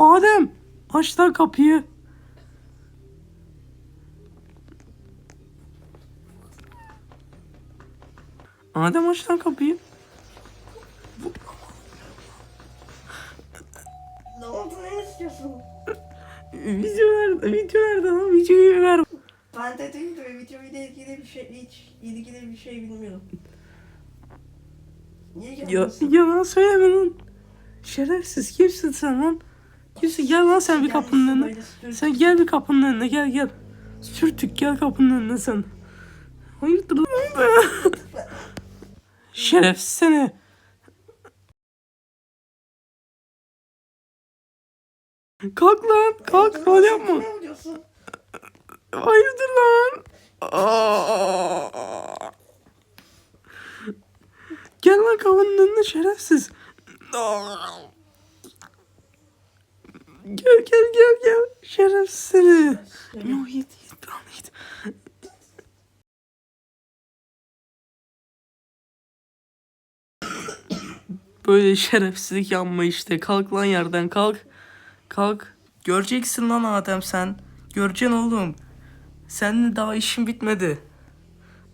Adem aç lan kapıyı. Adem aç lan kapıyı. Ne oldu ne istiyorsun? Video nerede? Video nerede lan? Videoyu ver. Ben de değil de videoyla ilgili bir şey hiç ilgili bir şey bilmiyorum. Niye Ya, gelmiyorsun? yalan söyleme lan. Şerefsiz kimsin sen lan? Kimsin? Gel lan sen bir kapının önüne. Sen gel bir kapının önüne gel gel. Sürtük gel kapının önüne sen. Hayırdır lan be? Şerefsiz seni. Kalk lan kalk rol yapma. Hayırdır lan? Gel lan kapının önüne şerefsiz. Gel gel gel gel şerefsiz seni. Yo git git lan git. Böyle şerefsizlik yanma işte. Kalk lan yerden kalk. Kalk. Göreceksin lan Adem sen. Göreceksin oğlum. Seninle daha işin bitmedi.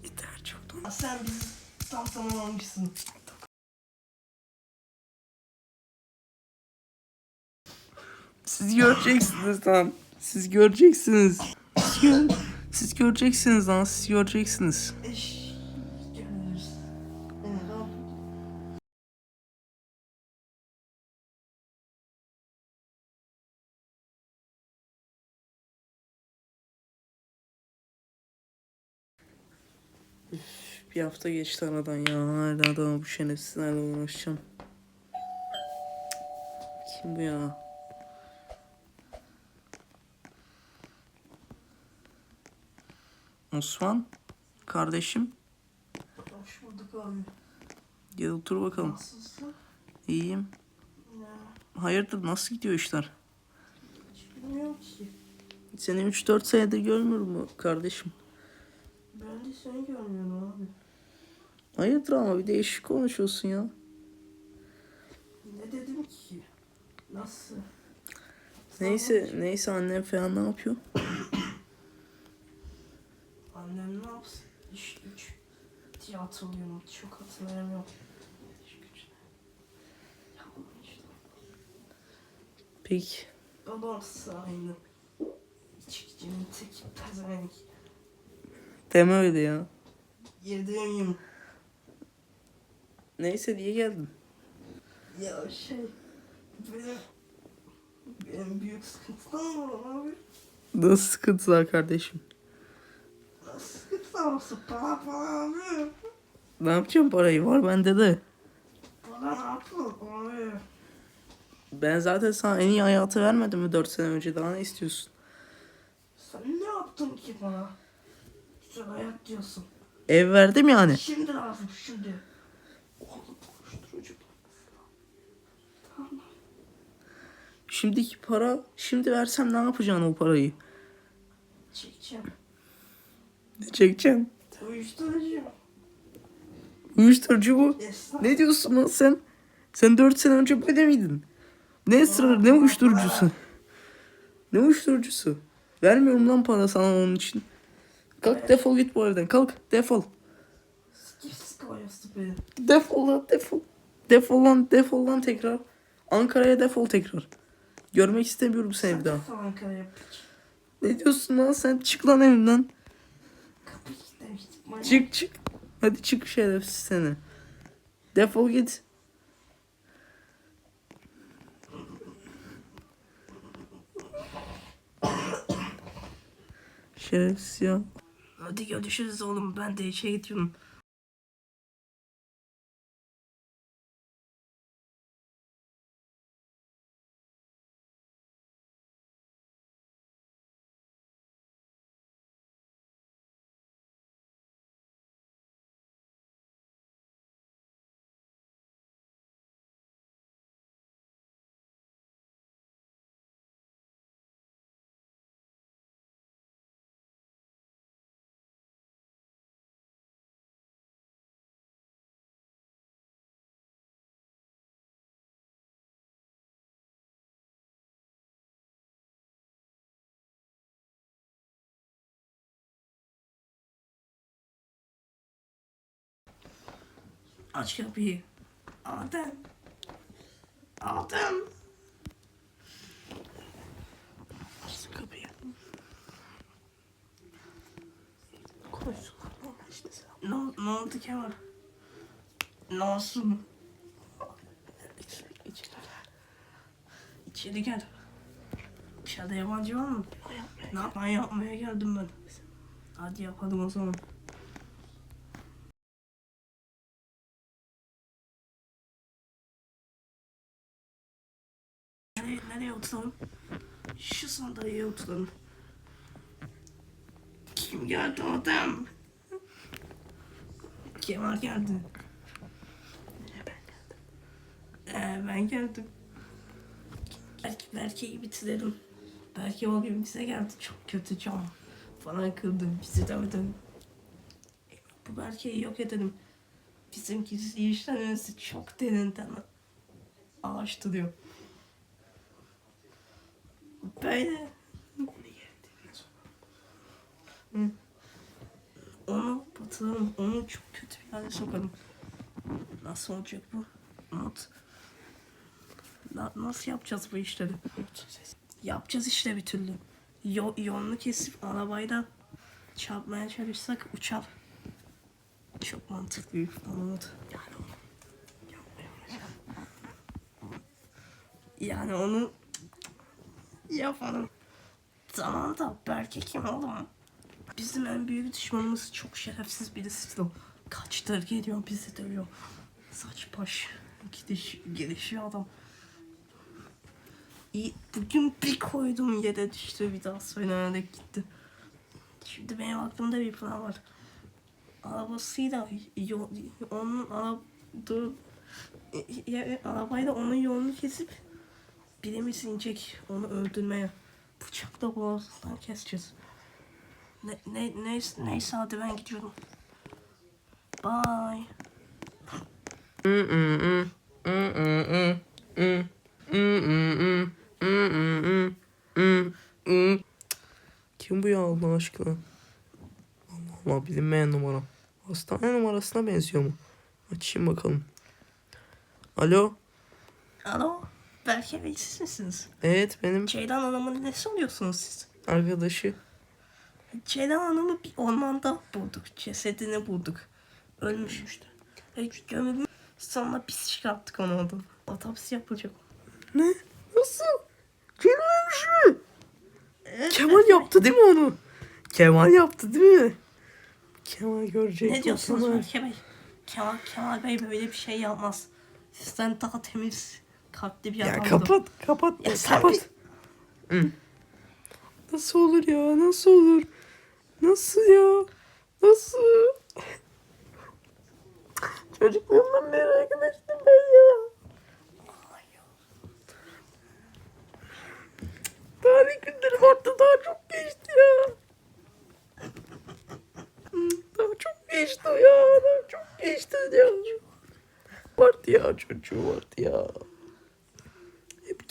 Yeter çok. Sen bizi tam tanımamışsın. Siz göreceksiniz lan. Siz göreceksiniz. Siz, gör- siz göreceksiniz lan. Siz göreceksiniz. Bir hafta geçti aradan ya. Hala adama bu şerefsizlerle uğraşacağım. Kim bu ya? Osman. Kardeşim. Hoş bulduk abi. Gel otur bakalım. Nasılsın? İyiyim. Ya, Hayırdır nasıl gidiyor işler? hiç bilmiyorum ki. Seni 3-4 senedir görmüyorum mu kardeşim? Ben de seni görmüyorum abi. Hayırdır ama bir değişik konuşuyorsun ya. Ne dedim ki? Nasıl? Neyse neyse annem falan ne yapıyor? Annem ne yapsın? İş güç. Tiyatro oyunu çok işte. Peki. Babamsı aynı. İçkicinin tek pezevenk. Deme öyle ya. Yediğim Neyse diye geldim. ya şey benim benim büyük sıkıntılarım var abi. Nasıl sıkıntılar kardeşim? Nasıl sıkıntılar olsun para para abi. Ne yapacağım parayı var bende de. Para ne abi. Ben zaten sana en iyi hayatı vermedim mi 4 sene önce daha ne istiyorsun? Sen ne yaptın ki bana? Güzel hayat diyorsun. Ev verdim yani. Şimdi lazım şimdi. Oğlum koşturucu. Tamam. Şimdiki para şimdi versem ne yapacaksın o parayı? Çekeceğim. Ne çekeceksin? Uyuşturucu. Uyuşturucu bu. Ne diyorsun lan sen? Sen 4 sene önce böyle miydin? Ne ısrar, ne uyuşturucusu? Ne uyuşturucusu? Vermiyorum lan para sana onun için. Kalk defol git bu evden. Kalk defol. Defol lan defol. Defol lan defol lan tekrar. Ankara'ya defol tekrar. Görmek istemiyorum seni bir daha. Ne diyorsun lan sen? Çık lan evimden. Çık çık. Hadi çık şerefsiz seni. Defol git. Şerefsiz ya. Hadi görüşürüz oğlum. Ben de işe gidiyorum. Aç kapıyı. Adem. Adem. Açsın kapıyı. Sen. Ne, ne oldu Kemal? Ne olsun? İçeri, gel. İçeri gel. İçeride yabancı var mı? Ne yapmaya geldim ben. Hadi yapalım o zaman. Oturalım? Şu sandalyeye oturalım. Kim geldi adam? Kemal geldi. Ee, ben geldim. Belki, belki bitirelim. Belki o gün bize geldi çok kötü cam falan kırdı bizi dövdü. Bu belki yok edelim. Bizim gizli işlerimizi çok derinden araştırıyor. Böyle. Hı. Onu batıralım. Onu çok kötü bir hale sokalım. Nasıl olacak bu? Umut. Na- nasıl yapacağız bu işleri? Yapacağız işte bir türlü. Yo- yolunu kesip arabayla çarpmaya çalışsak uçar. Çok mantıklı bir Umut. Onu Yani onu yapalım. Tamam da belki kim oğlum? Bizim en büyük düşmanımız çok şerefsiz birisi. Kaçtır geliyor bizi dövüyor. Saç baş gidiş gelişiyor adam. İyi, bugün bir koydum yere düştü bir daha söylenerek gitti. Şimdi benim aklımda bir plan var. Arabasıyla yol, onun aradığı ya, arabayla onun yolunu kesip birimiz inecek onu öldürmeye. Bıçakla boğazından keseceğiz. Ne, ne, neyse, neyse hadi ben gidiyorum. Bye. Kim bu ya Allah aşkına? Allah Allah bilinmeyen numara. Hastane numarasına benziyor mu? Açayım bakalım. Alo? Alo. Belki Bey siz misiniz? Evet benim Ceylan Hanım'ın nesi oluyorsunuz siz? arkadaşı. Ceylan Hanım'ı bir ormanda bulduk. Cesedini bulduk. Ölmüşmüştü. E, gömülmüş. Sonra biz çıkarttık onu oradan. Otopsi yapılacak. Ne? Nasıl? Kemal ölmüş mü? Evet, Kemal yaptı değil mi onu? Kemal yaptı değil mi? Kemal görecek. Ne diyorsunuz Kemal. Berke Bey? Kemal, Kemal Bey böyle bir şey yapmaz. Sizden daha temiz kalpli bir Ya kapat kapat Ya sen kapat. Hı. Nasıl olur ya nasıl olur? Nasıl ya? Nasıl? Çocukluğumdan beri arkadaştım ben ya. Daha ne günlerim arttı daha çok geçti ya. Hı, Daha çok geçti ya. Daha çok geçti ya. Vardı ya çocuğu vardı ya.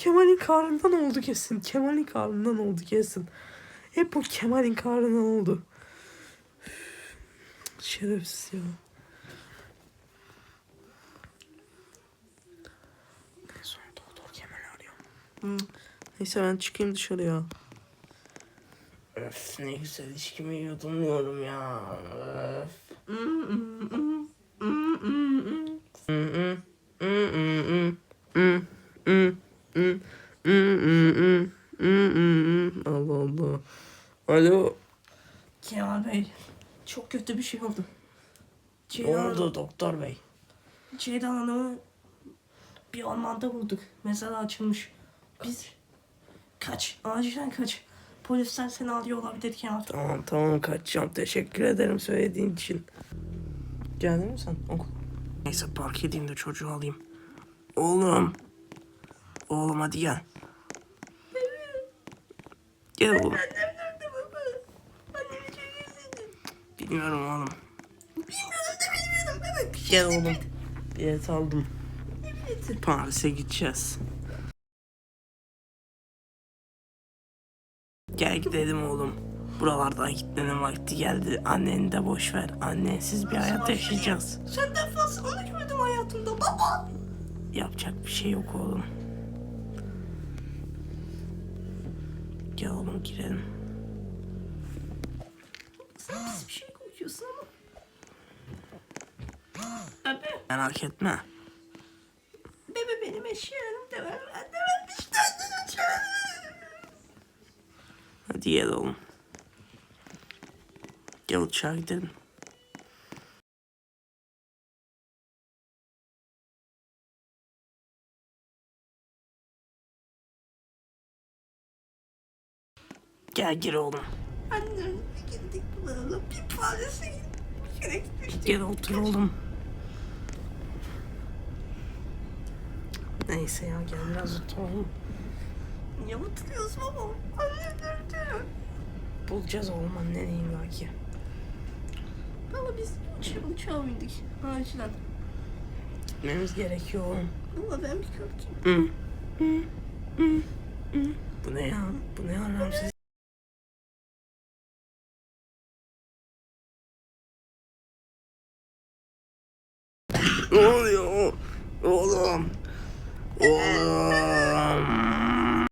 Kemal'in karnından oldu kesin. Kemal'in karnından oldu kesin. Hep o Kemal'in karnından oldu. Şerefsiz ya. Son doktor Kemal'i arıyor. Hı. Neyse ben çıkayım dışarıya. Öf ne güzel içkimi yudumluyorum ya. Öf. Allah Allah. Alo. Kemal Bey çok kötü bir şey oldu. Ne oldu doktor bey? Ceylan Hanım'ı bir ormanda bulduk. Mezarı açılmış. Biz kaç. Acilen kaç. Polisler seni alıyor olabilir Kemal. Tamam tamam kaçacağım. Teşekkür ederim söylediğin için. Geldin mi sen okul? Neyse park edeyim de çocuğu alayım. Oğlum. Oğlum hadi gel. Gel oğlum. Annem nerede baba? Annemi çok özledim. Bilmiyorum oğlum. Bilmiyorum da bilmiyorum bebek. Gel oğlum. Bilet aldım. Paris'e gideceğiz. Gel gidelim oğlum. Buralardan gitmenin vakti geldi. Anneni de boş ver. Annensiz bir hayat yaşayacağız. Senden fazla onu gördüm hayatımda baba. Yapacak bir şey yok oğlum. Gel oğlum girelim. Pis bir şey kokuyorsun ama. Bebe, Merak etme. bebe benim eşyalarım da ver. Ben de vermiş kendine Hadi gel oğlum. Gel uçağa gidelim. Gel gir oğlum. Annem gittik bulalım. Bir tanesi gerekmişti. Gel otur oğlum. Neyse ya gel biraz otur oğlum. Niye oturuyoruz baba? Annem nerede? Bulacağız oğlum anneni illa ki. Baba biz uça uçağa bindik. Acilen. Gitmemiz gerekiyor oğlum. Baba ben bir köpçeyim. Hı. Hı. Hı. Hı. Bu ne ya? Bu ne aramsız?